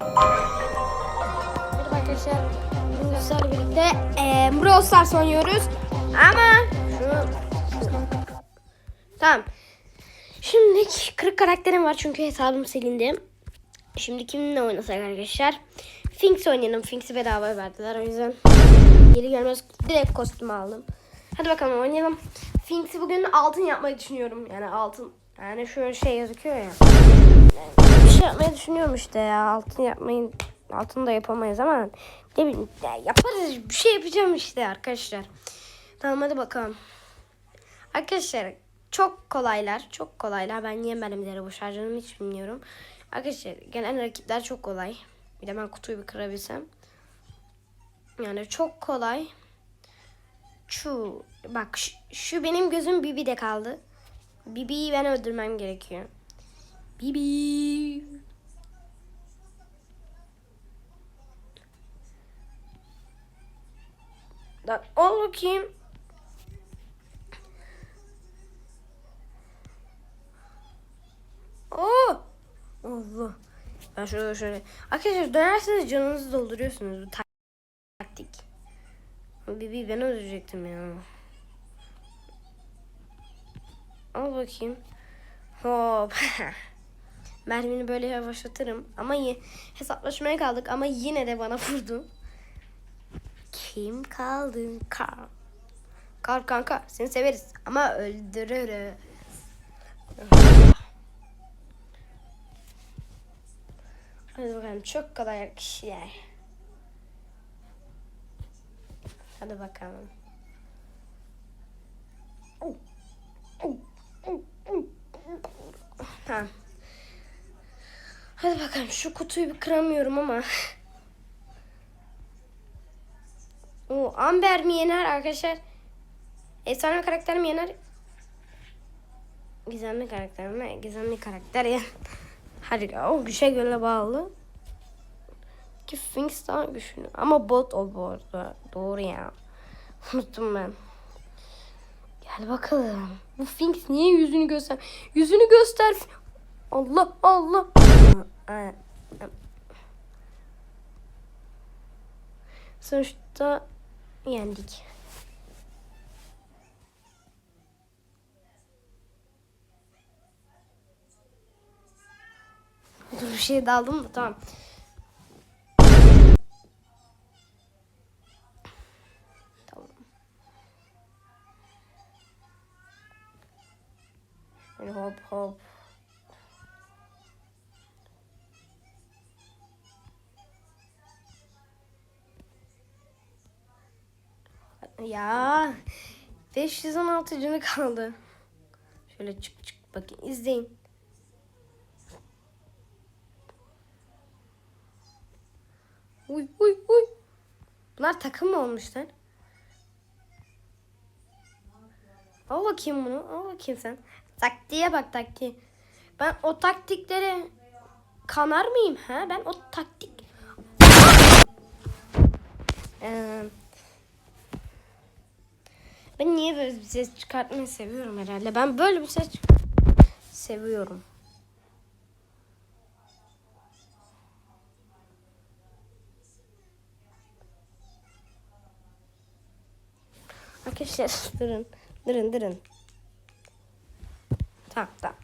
Merhaba arkadaşlar. Bugün sizlerle birlikte e, Brawl Stars oynuyoruz. Ama şunu... Tamam. Şimdi kırık karakterim var çünkü hesabım silindi. Şimdi kiminle oynasak arkadaşlar? Finks oynayalım. Finks'i bedava verdiler o yüzden. Geri gelmez direkt kostüm aldım. Hadi bakalım oynayalım. Finks'i bugün altın yapmayı düşünüyorum. Yani altın. Yani şöyle şey gözüküyor ya. Bir şey yapmayı düşünüyorum işte ya. Altın yapmayı altın da yapamayız ama ne bileyim ya yaparız. Bir şey yapacağım işte arkadaşlar. Tamam hadi bakalım. Arkadaşlar çok kolaylar. Çok kolaylar. Ben niye mermileri boş harcadım hiç bilmiyorum. Arkadaşlar gelen rakipler çok kolay. Bir de ben kutuyu bir kırabilsem. Yani çok kolay. Şu bak şu, şu benim gözüm Bibi'de kaldı. Bibi'yi ben öldürmem gerekiyor. Bibi. Lan ol bakayım. Oo. Allah. Ben şöyle şöyle. Arkadaşlar dönerseniz canınızı dolduruyorsunuz. Bu taktik. Bibi ben öldürecektim ya. Al bakayım. Hop. Mermini böyle yavaşlatırım. Ama hesaplaşmaya kaldık ama yine de bana vurdu. Kim kaldı? Kar. Kar kanka seni severiz ama öldürürüz. Hadi bakalım çok kolay kişiler. Hadi bakalım. Tamam. Hadi bakalım şu kutuyu bir kıramıyorum ama. O Amber mi yener arkadaşlar? Efsane karakter mi yener? Gizemli karakter mi? Gizemli karakter ya. Hadi o güçe göre bağlı. Ki Finks daha güçlü. Ama bot o bu arada. Doğru ya. Unuttum ben. Gel bakalım. Bu Finks niye yüzünü göster? Yüzünü göster. Allah Allah. Sonuçta yendik. Dur bir şey daldım da tamam. Tamam. Hop hop. Ya 516 canı kaldı. Şöyle çık çık bakın izleyin. Uy uy uy. Bunlar takım mı olmuşlar? Al bakayım bunu. Al bakayım sen. Taktiğe bak taktiğe. Ben o taktiklere kanar mıyım? Ha? Ben o taktik... Ee, ben niye böyle bir ses çıkartmayı seviyorum herhalde. Ben böyle bir ses seviyorum. Arkadaşlar durun. Durun durun. Tamam tamam.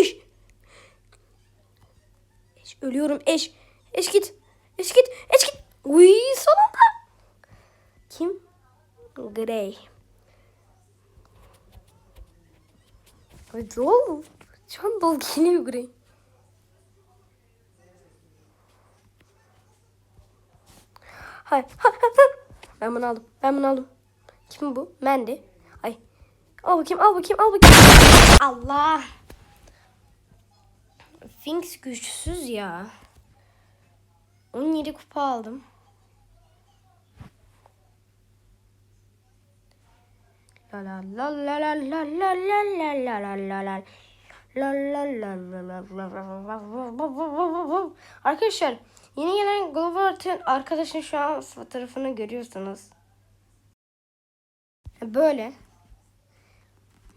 Eş. Eş ölüyorum eş. Eş git. Eş git. Eş git. Uy sonunda. Kim? Grey. Dol. Şu an dol geliyor Grey. Hayır. Ha, ha, ha. Ben bunu aldım. Ben bunu aldım. Kim bu? Mandy. Ay. Al bakayım, al bakayım, al bakayım. Allah. Finks güçsüz ya. 17 kupa aldım. La la la la la la la la la la la la la. La la la la la la la. Arkadaşlar yeni gelen Glovert'ın arkadaşın şu an fotoğrafını görüyorsunuz. Böyle.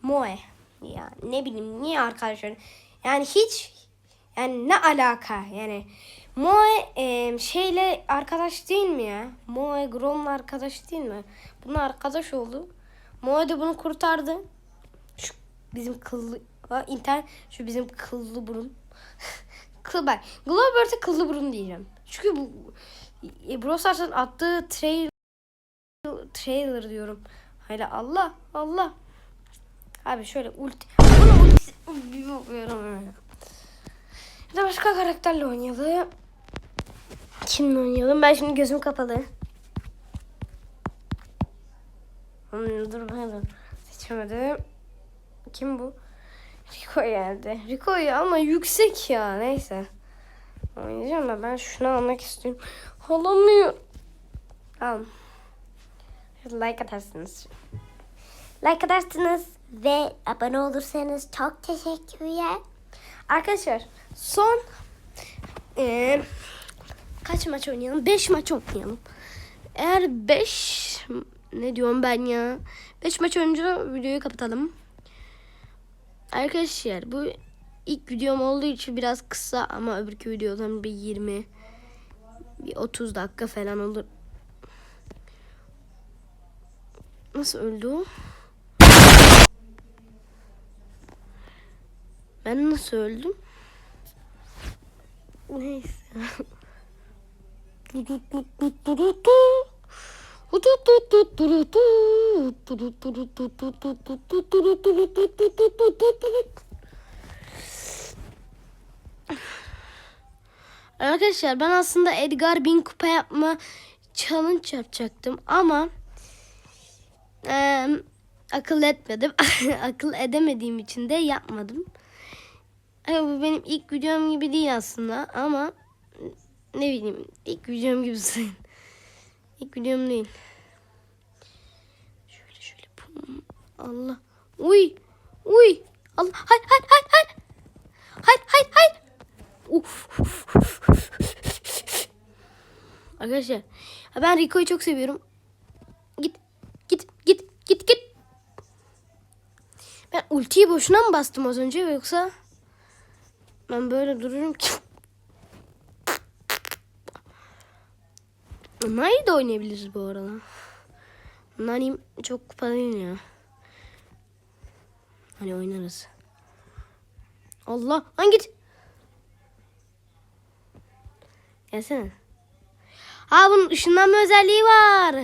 Moe ya ne bileyim niye arkadaşlar yani hiç yani ne alaka yani Moe e, şeyle arkadaş değil mi ya? Moe Grom'la arkadaş değil mi? Bunlar arkadaş oldu. Moe de bunu kurtardı. Şu bizim kıllı ha, internet şu bizim kıllı burun. Kıl bak. Globert'e kıllı burun diyeceğim. Çünkü bu e, Brawl Stars'ın attığı trailer trailer diyorum. Hayır Allah Allah. Abi şöyle ulti. Bir da başka karakterle oynayalım. Kimle oynayalım? Ben şimdi gözüm kapalı. Hmm, dur ben seçemedim. Kim bu? Rico geldi. Rico'yu ama yüksek ya. Neyse. Oynayacağım da ben şunu almak istiyorum. Alamıyorum. Tamam. Like atarsınız. Like atarsınız ve abone olursanız çok teşekkürler. Arkadaşlar son eee, kaç maç oynayalım? 5 maç oynayalım. Eğer 5 ne diyorum ben ya? 5 maç önce videoyu kapatalım. Arkadaşlar bu ilk videom olduğu için biraz kısa ama öbürkü videodan bir 20 bir 30 dakika falan olur. Nasıl öldü? Ben nasıl öldüm? Neyse. Arkadaşlar ben aslında Edgar bin kupa yapma challenge yapacaktım ama eee, akıl etmedim. akıl edemediğim için de yapmadım. Ay, bu benim ilk videom gibi değil aslında ama ne bileyim ilk videom gibi sayın. İlk videom değil. Şöyle şöyle. Allah. Uy. Uy. Allah. Hayır hayır hayır hayır. Hayır hayır hayır. Uf. Arkadaşlar ha ben Rico'yu çok seviyorum. Git git git git git. Ben ultiyi boşuna mı bastım az önce yoksa ben böyle dururum ki. Nani de oynayabiliriz bu arada. Nani çok kupa değil ya. Hani oynarız. Allah lan git. Gelsene. Ha bunun ışınlanma özelliği var.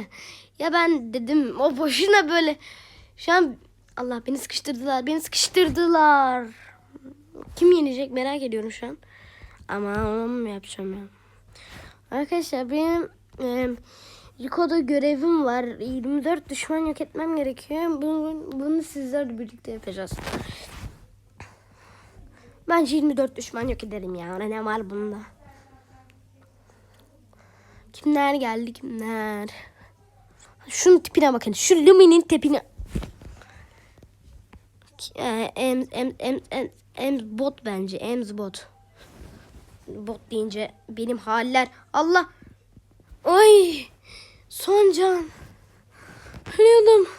Ya ben dedim o boşuna böyle. Şu an Allah beni sıkıştırdılar. Beni sıkıştırdılar. Kim yenecek merak ediyorum şu an. Ama onu mu yapacağım ya? Arkadaşlar benim e, Rico'da görevim var. 24 düşman yok etmem gerekiyor. Bunu, bunu sizlerle birlikte yapacağız. Bence 24 düşman yok ederim ya. Ne var bunda? Kimler geldi kimler? Şunun tipine bakın. Şu Lumi'nin tipine. Ee, Ems, Ems, Ems, Ems, Ems bot bence. Ems bot. Bot deyince benim haller. Allah. Ay. Son can. Ölüyordum.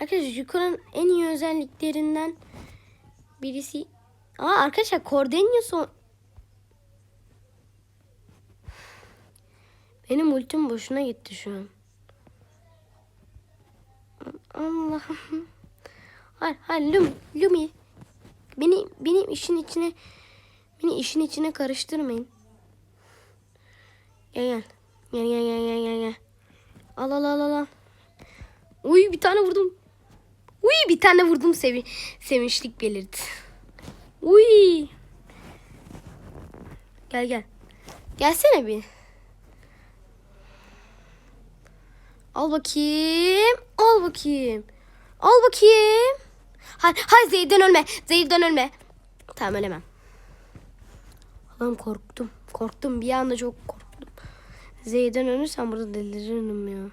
Arkadaşlar Yukarı'nın en iyi özelliklerinden birisi. Aa arkadaşlar Cordenia son. Benim ultim boşuna gitti şu an. Allah'ım. Hayır, hayır Lumi, Lumi. Beni benim işin içine beni işin içine karıştırmayın. Gel gel. Gel gel gel gel gel gel. Al al al al. Uy bir tane vurdum. Uy bir tane vurdum sevi sevinçlik belirt. Uy. Gel gel. Gelsene bir. Al bakayım. Al bakayım. Al bakayım. Hayır, hayır zehirden ölme. Zehirden ölme. Tamam ölemem. Allah'ım korktum. Korktum. Bir anda çok korktum. Zehirden ölürsem burada deliririm ya.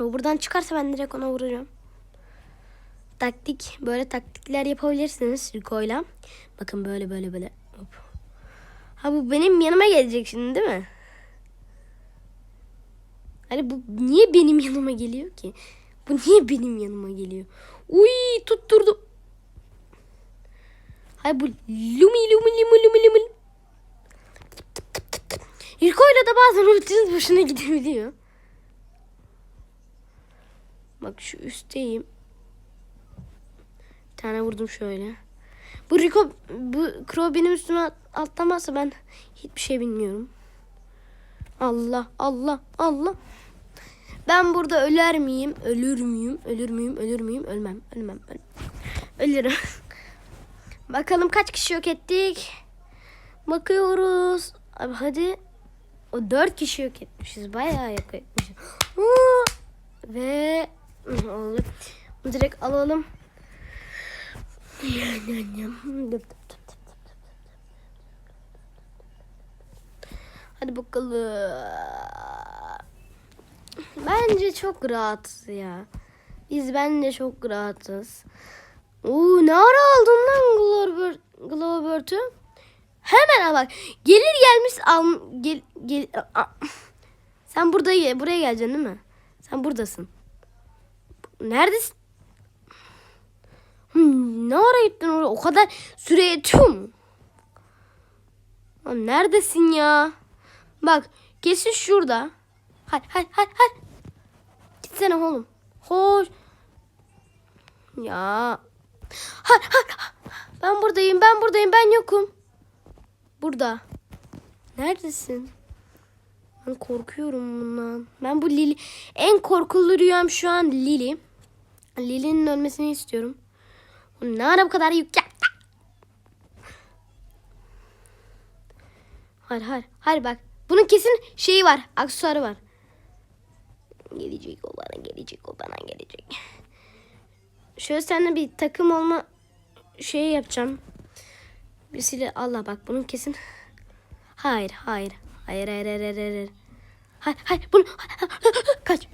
O buradan çıkarsa ben direkt ona vuracağım. Taktik. Böyle taktikler yapabilirsiniz Rico'yla. Bakın böyle böyle böyle. Hop. Ha bu benim yanıma gelecek şimdi değil mi? Hani bu niye benim yanıma geliyor ki? Bu niye benim yanıma geliyor? Uy tutturdu. Hay bu lumi lumi lumi lumi lumi. İlkoyla da bazen ultiniz boşuna gidebiliyor. Bak şu üstteyim. Bir tane vurdum şöyle. Bu Rico, bu Crow benim üstüme at- atlamazsa ben hiçbir şey bilmiyorum. Allah, Allah, Allah. Ben burada öler miyim? Ölür müyüm? Ölür müyüm? Ölür müyüm? Ölmem, ölmem, ölmem. Ölürüm. Bakalım kaç kişi yok ettik? Bakıyoruz. Abi hadi. O dört kişi yok etmişiz. Bayağı yok etmişiz. Ve. Bunu direkt alalım. Hadi bakalım. Bence çok rahatız ya. Biz bence çok rahatız. Oo, ne ara aldın lan Glover, Glover't'ü? Hemen bak. Gelir gelmiş al gel, gel a- Sen burada buraya geleceksin değil mi? Sen buradasın. Neredesin? Hmm, ne ara gittin oraya? O kadar süre yetiyor mu? Lan neredesin ya? Bak kesin şurada. Hay hay hay hay. Gitsene oğlum. Hoş. Ya. Hay hay. Ben buradayım ben buradayım ben yokum. Burada. Neredesin? Ben korkuyorum bundan. Ben bu Lili en korkulu rüyam şu an Lili. Lili'nin ölmesini istiyorum. Ne ara bu kadar yük yaptı? Hayır hayır. Hayır bak. Bunun kesin şeyi var. Aksesuarı var. Gelecek o gelecek o gelecek. Şöyle seninle bir takım olma şeyi yapacağım. Birisiyle Allah bak bunun kesin. Hayır hayır. Hayır hayır hayır hayır. Hayır hayır, bunu kaç.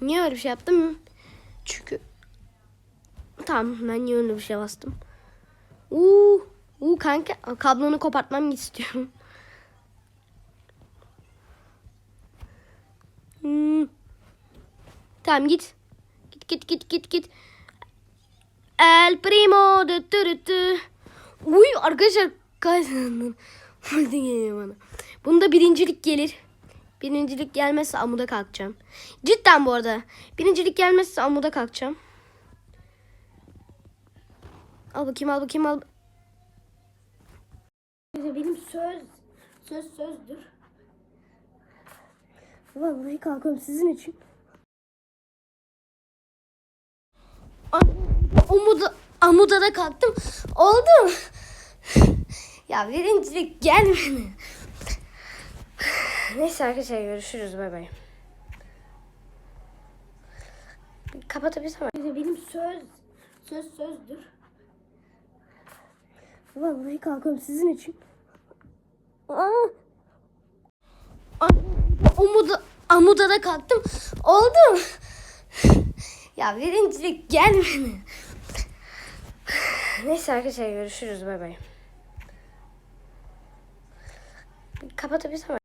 Niye öyle bir şey yaptım? Çünkü Tamam ben niye öyle bir şey bastım? Uuu. Uuu kanka kablonu kopartmam istiyorum. Hmm. Tamam git. Git git git git git. El primo. Dü dü dü. Uy arkadaşlar kazandım. Multi geliyor bana. Bunda birincilik gelir. Birincilik gelmezse amuda kalkacağım. Cidden bu arada. Birincilik gelmezse amuda kalkacağım. Al bakayım al bakayım al. Benim söz. Söz sözdür. Vallahi kalkıyorum sizin için. Amuda, da kalktım. Oldu. ya birincilik gelmedi. Neyse arkadaşlar görüşürüz. Bay bay. Kapatabilirsem. Benim söz. Söz sözdür. Vallahi kalkıyorum sizin için. Aa. Amuda, amuda da kalktım. Oldu. ya birincilik gelmedi. Neyse arkadaşlar görüşürüz. Bay bay. Kapatabilirsem.